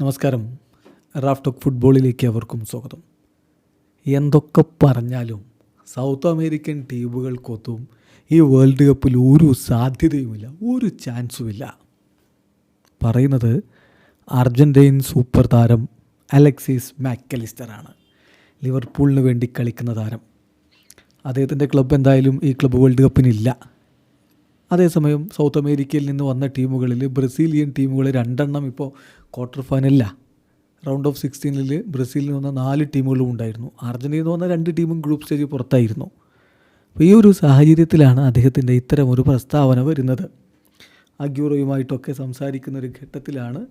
നമസ്കാരം. റാഫ്റ്റോക്ക് ഫുട്ബോളിലേക്ക് അവർക്കും സ്വാഗതം. എന്തൊക്കെ പറഞ്ഞാലും സൗത്ത് അമേരിക്കൻ ടീമുകൾക്കൊത്തും ഈ വേൾഡ് കപ്പിൽ ഒരു സാധ്യതയുമില്ല ഒരു ചാൻസുമില്ല. പറയുന്നത് അർജന്റീൻ സൂപ്പർ താരം അലക്സിസ് മാക്കലിസ്റ്ററാണ് ലിവർപൂളിന് വേണ്ടി കളിക്കുന്ന താരം. അദ്ദേഹത്തിന്റെ ക്ലബ്ബ് എന്തായാലും ഈ ക്ലബ്ബ് വേൾഡ് കപ്പിനില്ല. അതേസമയം സൗത്ത് അമേരിക്കയിൽ നിന്ന് വന്ന ടീമുകളിൽ ബ്രസീലിയൻ ടീമുകൾ രണ്ടെണ്ണം ഇപ്പോൾ ക്വാർട്ടർ ഫൈനലില്ല റൗണ്ട് ഓഫ് സിക്സ്റ്റീനിൽ ബ്രസീലിൽ നിന്ന് വന്ന നാല് ടീമുകളും ഉണ്ടായിരുന്നു. അർജന്റീന വന്ന രണ്ട് ടീമും ഗ്രൂപ്പ് സ്റ്റേജ് പുറത്തായിരുന്നു. അപ്പോൾ ഈ ഒരു സാഹചര്യത്തിലാണ് അദ്ദേഹത്തിന്റെ ഇത്തരം ഒരു പ്രസ്താവന വരുന്നത്. അഗ്യൂറോയുമായിട്ടൊക്കെ സംസാരിക്കുന്ന ഒരു ഘട്ടത്തിലാണ്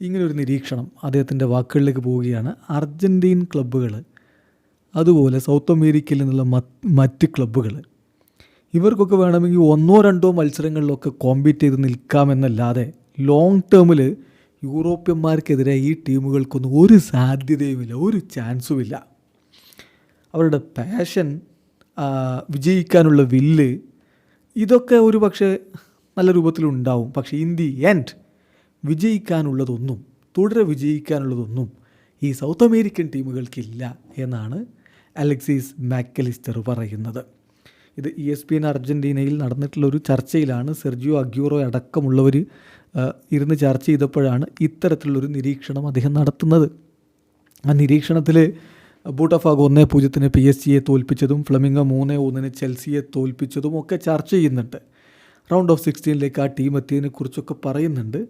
ഇങ്ങനൊരു നിരീക്ഷണം അദ്ദേഹത്തിന്റെ വാക്കുകളിലേക്ക് പോവുകയാണ്. അർജന്റീൻ ക്ലബ്ബുകൾ അതുപോലെ സൗത്ത് അമേരിക്കയിൽ നിന്നുള്ള മറ്റ് ക്ലബ്ബുകൾ ഇവർക്കൊക്കെ വേണമെങ്കിൽ ഒന്നോ രണ്ടോ മത്സരങ്ങളിലൊക്കെ കോമ്പീറ്റ് ചെയ്ത് നിൽക്കാമെന്നല്ലാതെ ലോങ് ടേമിൽ യൂറോപ്യന്മാർക്കെതിരെ ഈ ടീമുകൾക്കൊന്നും ഒരു സാധ്യതയുമില്ല ഒരു ചാൻസുമില്ല. അവരുടെ പാഷൻ വിജയിക്കാനുള്ള വില്ല് ഇതൊക്കെ ഒരു പക്ഷേ നല്ല രൂപത്തിലുണ്ടാവും പക്ഷേ ഇൻ ദി എൻഡ് വിജയിക്കാനുള്ളതൊന്നും തുടരെ വിജയിക്കാനുള്ളതൊന്നും ഈ സൗത്ത് അമേരിക്കൻ ടീമുകൾക്കില്ല എന്നാണ് അലക്സീസ് മാക്കലിസ്റ്റർ പറയുന്നത്. ഇത് ഇ എസ് പി എൻ അർജന്റീനയിൽ നടന്നിട്ടുള്ള ഒരു ചർച്ചയിലാണ് സെർജിയോ അഗ്യൂറോ അടക്കമുള്ളവർ ഇരുന്ന് ചർച്ച ചെയ്തപ്പോഴാണ് ഇത്തരത്തിലുള്ളൊരു നിരീക്ഷണം അദ്ദേഹം നടത്തുന്നത്. ആ നിരീക്ഷണത്തിൽ ബൂട്ടഫാഗ് ഒന്നേ പൂജ്യത്തിന് പി എസ് സിയെ തോൽപ്പിച്ചതും ഫ്ലമിംഗ മൂന്നേ ഒന്നിന് ചെൽസിയെ തോൽപ്പിച്ചതും ഒക്കെ ചർച്ച ചെയ്യുന്നുണ്ട്. റൗണ്ട് ഓഫ് സിക്സ്റ്റീനിലേക്ക് ആ ടീം എത്തിയതിനെ കുറിച്ചൊക്കെ പറയുന്നുണ്ട്.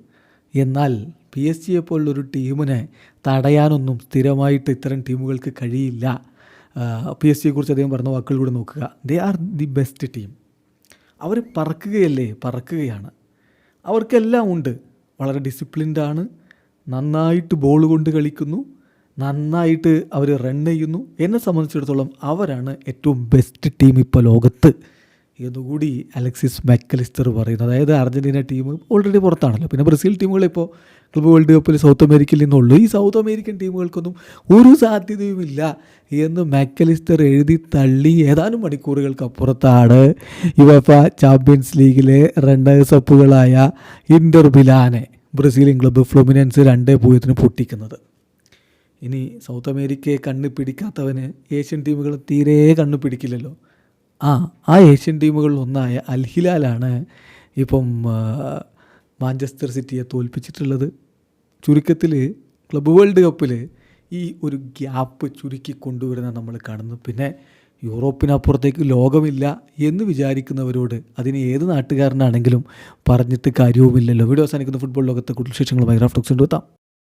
എന്നാൽ പി എസ് ജിയെ പോലുള്ളൊരു ടീമിനെ തടയാനൊന്നും സ്ഥിരമായിട്ട് ഇത്തരം ടീമുകൾക്ക് കഴിയില്ല. പി എസ് സിയെക്കുറിച്ച് അദ്ദേഹം പറഞ്ഞ വാക്കുകളിലൂടെ നോക്കുക. They are the best team അവർ പറക്കുകയല്ലേ? പറക്കുകയാണ്. അവർക്കെല്ലാം ഉണ്ട്. വളരെ ഡിസിപ്ലിൻഡാണ് നന്നായിട്ട് ബോൾ കൊണ്ട് കളിക്കുന്നു. നന്നായിട്ട് അവർ റൺ ചെയ്യുന്നു. എന്നെ സംബന്ധിച്ചിടത്തോളം അവരാണ് ഏറ്റവും ബെസ്റ്റ് ടീം ഇപ്പോൾ ലോകത്ത്. എന്നുകൂടി അലക്സിസ് മാക്കലിസ്റ്റർ പറയുന്നു. അതായത് അർജന്റീന ടീം ഓൾറെഡി പുറത്താണല്ലോ. പിന്നെ ബ്രസീൽ ടീമുകളിപ്പോൾ ക്ലബ് വേൾഡ് കപ്പിൽ സൗത്ത് അമേരിക്കയിൽ നിന്നുള്ളൂ. ഈ സൗത്ത് അമേരിക്കൻ ടീമുകൾക്കൊന്നും ഒരു സാധ്യതയുമില്ല എന്ന് മാക്കലിസ്റ്റർ എഴുതി തള്ളി ഏതാനും മണിക്കൂറുകൾക്ക് അപ്പുറത്താണ് യുവഫ ചാമ്പ്യൻസ് ലീഗിലെ റണ്ണേഴ്സ് അപ്പുകളായ ഇന്റർ ബിലാനെ ബ്രസീലിയൻ ക്ലബ്ബ് ഫ്ലുമിനൻസ് രണ്ട് പൂജ്യത്തിന് പൊട്ടിക്കുന്നത്. ഇനി സൗത്ത് അമേരിക്കയെ കണ്ണ് പിടിക്കാത്തവന് ഏഷ്യൻ ടീമുകൾ തീരെ കണ്ണ് പിടിക്കില്ലല്ലോ. ആ ആ ഏഷ്യൻ ടീമുകളിൽ ഒന്നായ അൽഹിലാലാണ് ഇപ്പം മാഞ്ചസ്റ്റർ സിറ്റിയെ തോൽപ്പിച്ചിട്ടുള്ളത്. ചുരുക്കത്തിൽ ക്ലബ് വേൾഡ് കപ്പിൽ ഈ ഒരു ഗ്യാപ്പ് ചുരുക്കി കൊണ്ടുവരുന്ന നമ്മൾ കാണുന്നു. പിന്നെ യൂറോപ്പിനപ്പുറത്തേക്ക് ലോകമില്ല എന്ന് വിചാരിക്കുന്നവരോട് അതിന് ഏത് നാട്ടുകാരനാണെങ്കിലും പറഞ്ഞിട്ട് കാര്യവുമില്ലല്ലോ. വീഡിയോ അവസാനിക്കുന്ന. ഫുട്ബോൾ ലോകത്തെ കൂടുതൽ വിശേഷങ്ങളുമായി റാഫ്റ്റോക്സ് കൊണ്ടുവെത്താം.